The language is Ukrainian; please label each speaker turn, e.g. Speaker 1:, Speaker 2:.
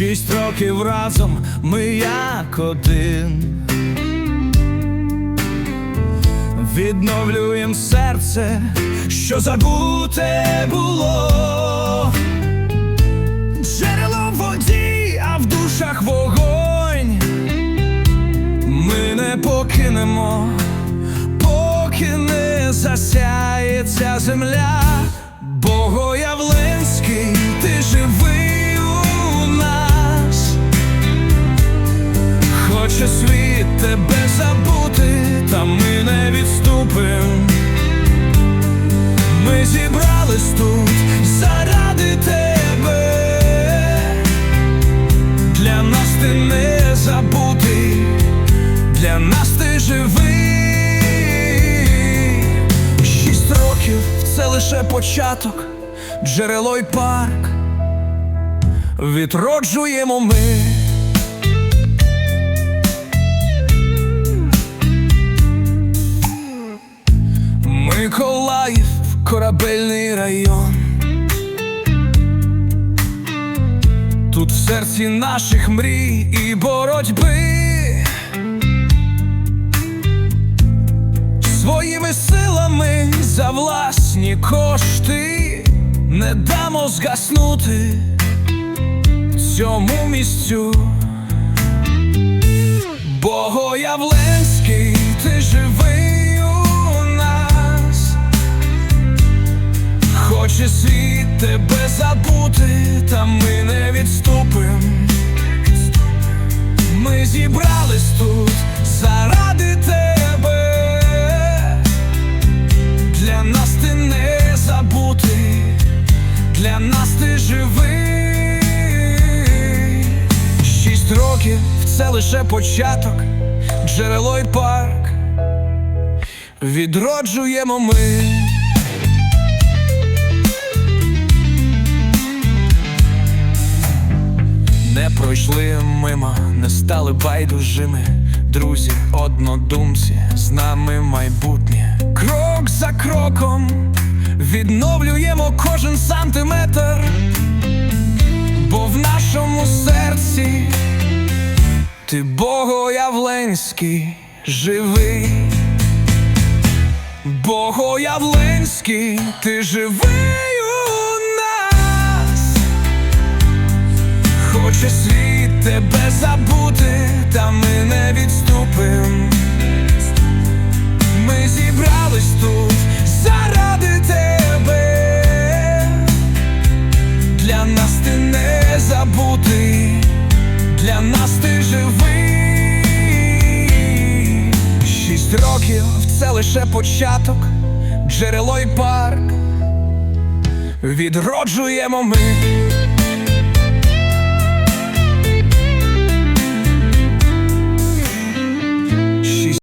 Speaker 1: Шість років разом ми як один. Відновлюєм серце, що забуте було. Джерело в воді, а в душах вогонь. Ми не покинемо, поки не засяє ця земля. Богоявленський, Хоче світ тебе забути, та ми не відступим. Ми зібрались тут заради тебе. Для нас ти не забутий, для нас ти живий. Шість років це лише початок, джерело й парк. Відроджуємо ми. Корабельний район. Тут в серці наших мрій і боротьби. Своїми силами за власні кошти не дамо згаснути цьому місцю. Богоявленський, ти живий світ тебе забути, та ми не відступим. Ми зібрались тут заради тебе. Для нас ти не забутий, для нас ти живий. Шість років це лише початок, джерело й парк. Відроджуємо ми. Пройшли мимо, не стали байдужими. Друзі, однодумці, з нами майбутнє. Крок за кроком відновлюємо кожен сантиметр, бо в нашому серці ти Богоявленський живий. Богоявленський, ти живий у нас. Хоче світ тебе забути, та ми не відступим. Ми зібрались тут заради тебе. Для нас ти не забутий, для нас ти живий. Шість років це лише початок, джерело й парк. Відроджуємо ми.